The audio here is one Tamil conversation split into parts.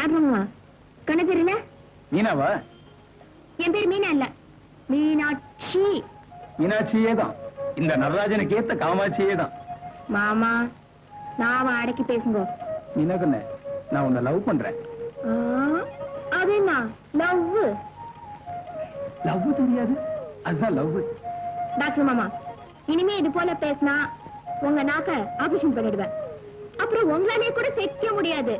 ராகவா கண்ணு பேர் என்ன மீனாவா? என் பேர் மீனா இல்ல. மீனாட்சி. மீனாட்சியே தான் இந்த நடராஜனுக்கு ஏத்த காமாட்சியே தான் மாமா நாம அடக்கி பேசுங்க. மீனா கண்ணு நான் உன்னை லவ் பண்றேன். அது என்ன லவ் லவ் தெரியாது. அதுதான் லவ் டாக்டர் மாமா இனிமே இது போல பேசினா உங்க நாக்க ஆபரேஷன் பண்ணிடுவேன். அப்புறம் உங்களாலே கூட தைக்க முடியாது.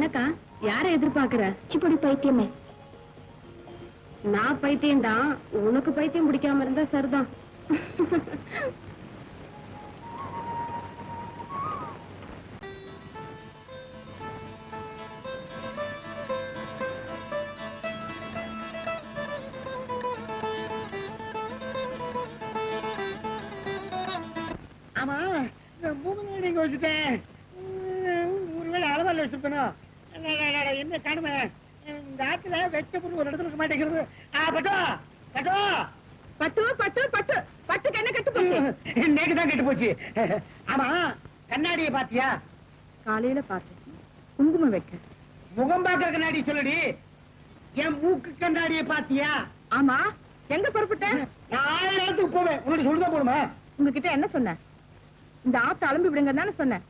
என்னக்கா? யார எதிர்பார்க்கற? சிப்படி பைத்தியமே. நான் பைத்தியம் தான் உனக்கு பைத்தியம் பிடிக்காம இருந்தா சரிதான். ஆமா மூணு நீங்க வச்சுட்டேன். ஒருவேளை அளவால அட, என்ன காணுமே இந்த ஆத்துல வெச்ச பொருள் ஒரு இடத்துல இருக்க மாட்டேங்கிறது ஆ பட்டோ பட்டோ பட்டு பட்டு பட்டு பட்டுக்கு என்ன கட்டு போச்சு நேக்கு தான் கெட்டு போச்சு ஆமா கண்ணாடியை பாத்தியா காலையில பார்த்தேன் குங்குமம் வைக்க முகம் பாக்குற கண்ணாடி சொல்லுடி என் மூக்கு கண்ணாடியை பாத்தியா ஆமா எங்க புறப்பட்ட நான் ஆயிரம் இடத்துக்கு போவேன் உன்னோட சொல்லுதான் போடுமா உங்ககிட்ட என்ன சொன்னேன் இந்த ஆத்த அலம்பி விடுங்க தானே சொன்னேன்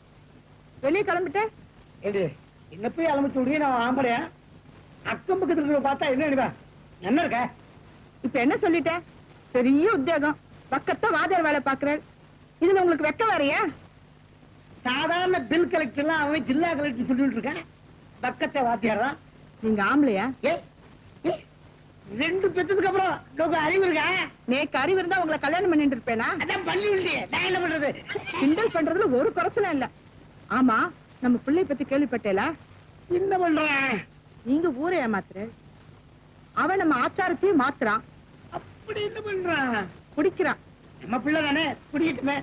வெளியே கிளம்பிட்டேன் என்ன போய் அலம்பிச்சு விடுங்க நான் ஆம்பளையா? அக்கம் பக்கத்துல இருக்கிற பார்த்தா என்ன நினைப்பா? என்ன இருக்க? இப்ப என்ன சொல்லிட்டேன் பெரிய உத்தியோகம். பக்கத்தா வாதியார் வேலை பாக்குறேன் இதுல உங்களுக்கு வெக்க வரையா சாதாரண பில் கலெக்டர் எல்லாம் அவன் ஜில்லா கலெக்டர் சொல்லிட்டு இருக்கான் பக்கத்தை வாத்தியார் தான். நீங்க ஆம்பளையா? ஏ ரெண்டு பெத்ததுக்கு அப்புறம் உனக்கு அறிவு இருக்கா? நேக்கு அறிவு இருந்தா உங்களை கல்யாணம் பண்ணிட்டு இருப்பேனா? அதான் பள்ளி நான் என்ன பண்றது. கிண்டல் பண்றதுல ஒரு குறைச்சலும் இல்ல. ஆமா நம்ம பிள்ளை பத்தி கேள்விப்பட்டேல? என்ன பண்றேன் நீங்க ஊரை ஏமாத்துற. அவன் நம்ம ஆச்சாரத்தையும் மாத்துறான். அப்படி என்ன பண்றான் குடிக்கிறான். நம்ம பிள்ளை தானே? குடிக்கட்டுமே.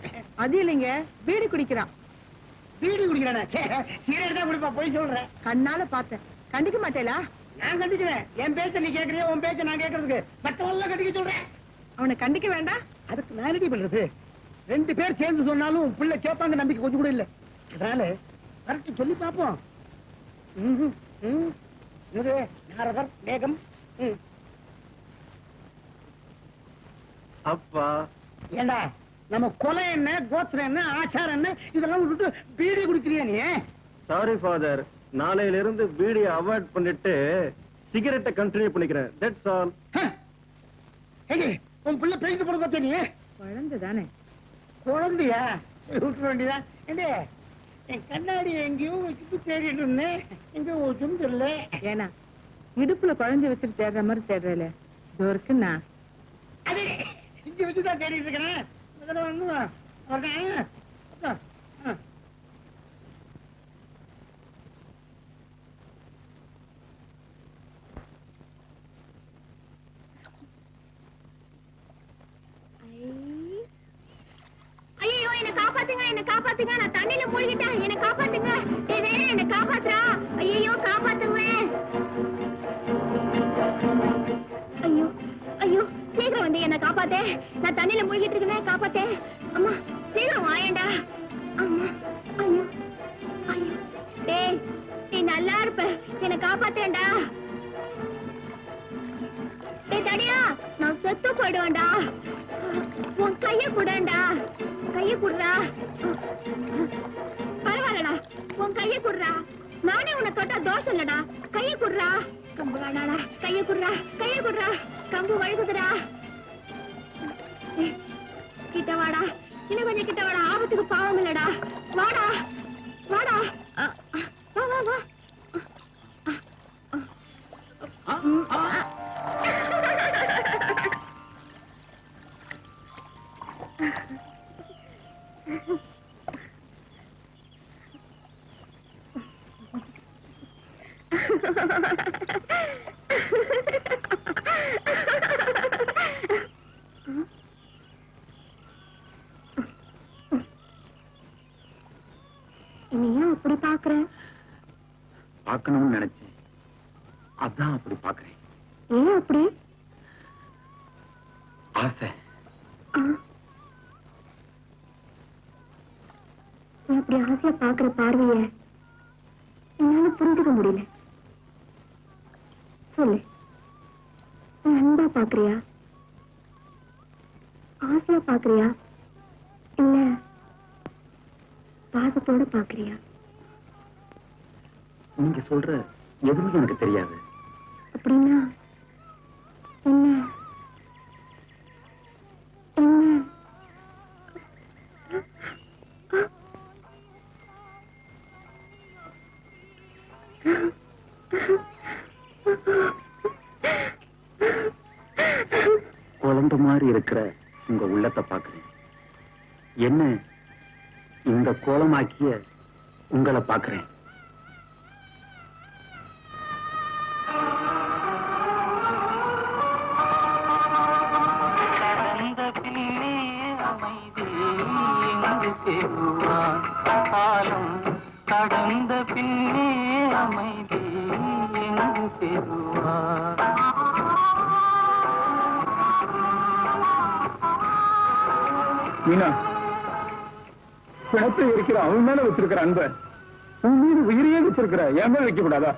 அது இல்லைங்க பீடி குடிக்கிறான். பீடி குடிக்கிறானா? சீரட் தான் குடிப்பா போய் சொல்றேன். கண்ணால பார்த்தேன். கண்டிக்க மாட்டேலா? நான் கண்டிக்கிறேன். என் பேச்ச நீ கேக்குறியா உன் பேச்ச நான் கேக்குறதுக்கு மத்தவங்க கண்டிக்க சொல்றேன். அவனை கண்டிக்க வேண்டாம் அதுக்கு நான் ரெடி பண்றது? ரெண்டு பேர் சேர்ந்து சொன்னாலும் பிள்ளை கேட்பாங்க நம்பிக்கை கொஞ்சம் கூட இல்ல. அதனால கரெக்ட் சொல்லி பார்ப்போம். நாரதர் மேகம். ம். அப்பா. ஏண்டா நம்ம கொலை என்ன கோத்திரம் என்ன ஆச்சாரம் என்ன இதெல்லாம் விட்டுட்டு பீடி குடிக்கிறியா நீ? சாரி ஃபாதர் நாளையில இருந்து பீடியை அவாய்ட் பண்ணிட்டு சிகரெட்டை கண்டினியூ பண்ணிக்கிறேன். தட்ஸ் ஆல் உன் பிள்ளை பேசிட்டு போட பார்த்தே நீ? குழந்தை தானே குழந்தையா? விட்டுற வேண்டியதா ஏண்டே என் கண்ணாடி எங்கேயோ வச்சுட்டு தேடிட்டு இருந்தேன். எங்கேயோ வச்சும் தெரியல. ஏன்னா இடுப்புல குழந்தை வச்சுட்டு தேடுற மாதிரி தேடுறல. இது இருக்குன்னா அது இங்க வச்சுதான் தேடிட்டு இருக்கிறேன் தடவை வந்து வரேன். காப்பாத்தே. நான் தண்ணில மூழ்கிட்டு இருக்கேன் காப்பாத்தே. அம்மா சீக்கிரம் வாயேண்டா அம்மா ஐயோ ஐயோ. டேய் நீ நல்லா இருப்ப. என்ன காப்பாத்தேன்டா. டேய் தடியா நான் செத்து போயிடுவேன்டா. உன் கைய குடண்டா கைய குடுறா பரவாயில்லடா உன் கைய குடுறா நானே உன்னை தொட்டா தோஷம் இல்லடா. கைய குடுறா கம்பு வேணாடா. கைய குடுறா கைய குடுறா கம்பு வழுகுதுடா. கிட்ட வாடா. இன்னும் கொஞ்சம் கிட்ட வாடா. ஆபத்துக்கு பாவம் இல்லடா. வாடா வாடா. பார்க்கணும்னு நினைச்சேன். அதான் அப்படி பாக்குறேன் ஏன் அப்படி? ஆசை. அப்படி ஆசையா பாக்குற பார்வைய என்னால புரிஞ்சுக்க முடியல. சொல்லு. அன்பா பாக்குறியா ஆசையா பாக்குறியா இல்ல பாசத்தோட பாக்குறியா நீங்க சொல்ற எதுவும் எனக்கு தெரியாது. அப்படின்னா என்ன? குழந்தை மாதிரி இருக்கிற உங்க உள்ளத்தை பாக்குறேன் என்ன? இந்த கோலமாக்கிய உங்களை பாக்குறேன் மீனா பிணத்தை இருக்கிற அவன் மேல வச்சிருக்கிற அன்ப உன் மீது உயிரையே வச்சிருக்கிற என் மேல வைக்க கூடாதா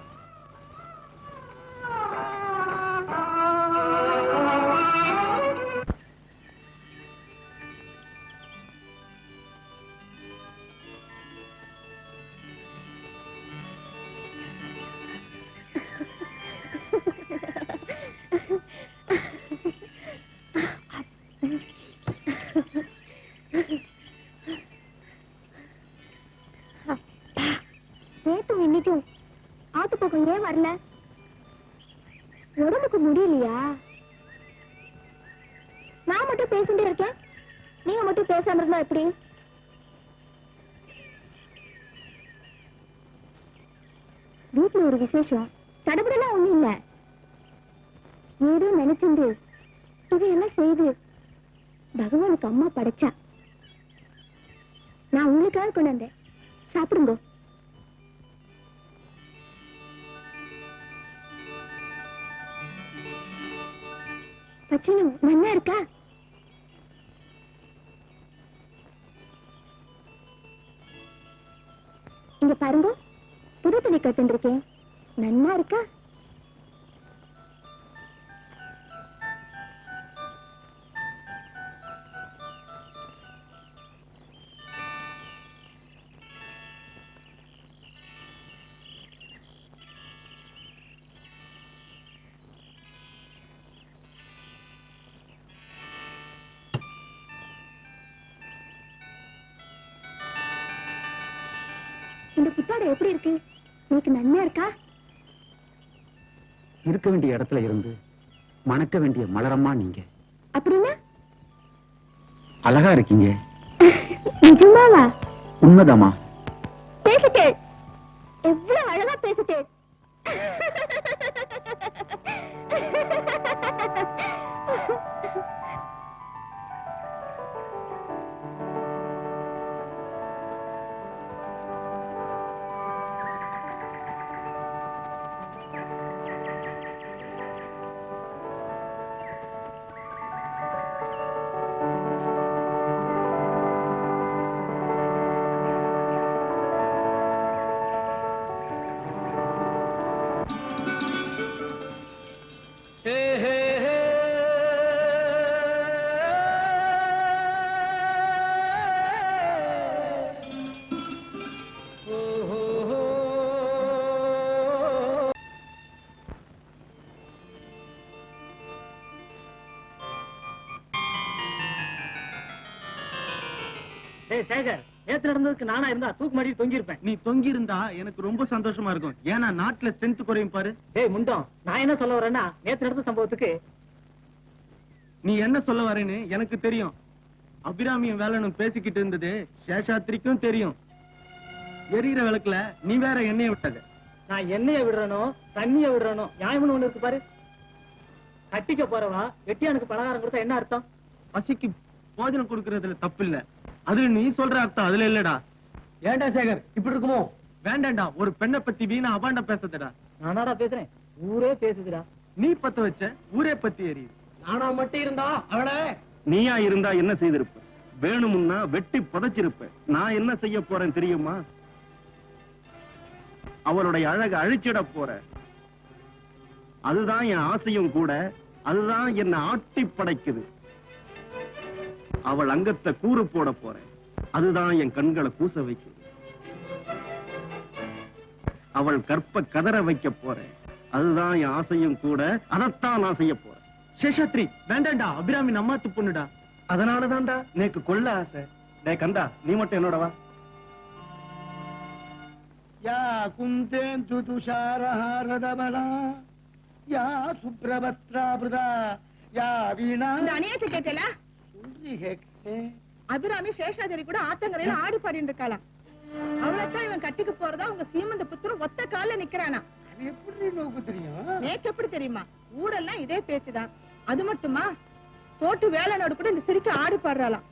ஆத்து பக்கம் ஏன் வரல. உடம்புக்கு முடியலையா? நான் மட்டும் பேசிட்டு இருக்கேன். நீங்க மட்டும் பேசாம இருந்தா எப்படி? வீட்டுல ஒரு விசேஷம். தடபடலாம் ஒண்ணும் இல்ல. ஏதோ நினைச்சிருந்து இதையெல்லாம் செய்து பகவானுக்கு அம்மா படைச்சா. நான் உங்களுக்காக கொண்டு வந்தேன் சாப்பிடுங்க. சச்சினு நல்லா இருக்கா? இங்க பாருங்க புது துணி கட்டுருக்கேன் நன்னா இருக்கா? இந்த புத்தாடை எப்படி இருக்கு? உனக்கு நன்னா இருக்கா? இருக்க வேண்டிய இடத்துல இருந்து மணக்க வேண்டிய மலரம்மா நீங்க. அப்படின்னா? அழகா இருக்கீங்க. நிஜமாவா? உண்மைதாமா பேசிட்டேன் எவ்வளவு அழகா பேசிட்டேன் சேகர் நேத்து நடந்ததுக்கு நானா இருந்தா தூக்கு மாட்டி தொங்கி இருப்பேன் நீ தொங்கி இருந்தா எனக்கு ரொம்ப சந்தோஷமா இருக்கும். ஏன்னா நாட்டுல ஸ்ட்ரென்த் குறையும் பாரு. டேய் முண்டம் நான் என்ன சொல்ல வரேன்னா நேத்து நடந்த சம்பவத்துக்கு நீ என்ன சொல்ல வரேன்னு எனக்கு தெரியும். அபிராமியும் வேலனும் பேசிக்கிட்டு இருந்தது சேஷாத்திரிக்கும் தெரியும். எரியிற விளக்குல நீ வேற எண்ணெய விட்டது. நான் எண்ணெய விடுறனோ தண்ணிய விடுறனோ நியாயம்னு ஒண்ணு இருக்கு பாரு. கட்டிக்க போறவா வெட்டியானுக்கு பலகாரம் கொடுத்தா என்ன அர்த்தம்? பசிக்கு போஜனம் கொடுக்கறதுல தப்பு இல்ல அது நீ சொல்ற அர்த்தம் அதுல இல்லடா. ஏன்டா சேகர் இப்படி இருக்குமோ? வேண்டாம்டா ஒரு பெண்ணை பத்தி வீணா அபாண்டம் பேசுறதுடா நானாடா பேசுறேன். ஊரே பேசுதுடா. நீ பத்த வச்ச ஊரே பத்தி எரியுது. நானா மட்டும் இருந்தா அவளை? நீயா இருந்தா என்ன செய்திருப்ப? வேணும்னா வெட்டி புதைச்சிருப்ப. நான் என்ன செய்ய போறேன் தெரியுமா? அவளுடைய அழக அழிச்சிட போற. அதுதான் என் ஆசையும் கூட அதுதான் என்ன ஆட்டி படைக்குது அவள் அங்கத்தை கூறு போட போறேன். அதுதான் என் கண்களை கூச வைக்குது அவள் கற்ப கதற வைக்க போறேன். அதுதான் என் ஆசையும் கூட அதைத்தான் நான் செய்ய போறேன். சேஷாத்ரி வேண்டாம்டா அபிராமி நம்மாத்து பொண்ணுடா. அதனாலதான்டா. நேக்கு கொல்ல ஆசை. டேய் கந்தா நீ மட்டும் என்னோட வா. யா குந்தேந்து துஷாரஹாரதபலா யா சுப்ரபத்ராபிரதா யா வீணா. கேட்டல சொல்றி கேக்கே அபிராமி சேஷாதரி கூட ஆத்தங்கரையில ஆடி பாடிட்டு இருக்காளாம் அவளைத்தான் இவன் கட்டிக்க போறதா உங்க சீமந்த புத்திரம் ஒத்த கால்ல நிக்கிறானா? எப்படி நோக்கு தெரியும்? நேக்கு எப்படி தெரியுமா? ஊரெல்லாம் இதே பேச்சுதான். அது மட்டுமா? தோட்டு வேலை கூட இந்த சிரிக்க ஆடி பாடுறாளாம்.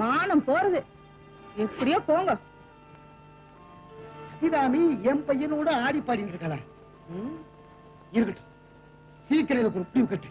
மானம் போறது. எப்படியோ போங்க. அபிராமி என் பையனோட ஆடி பாடிட்டு இருக்கலாம் இருக்கட்டும். சீக்கிரம் இதுக்கு ஒரு முடிவு கட்டு.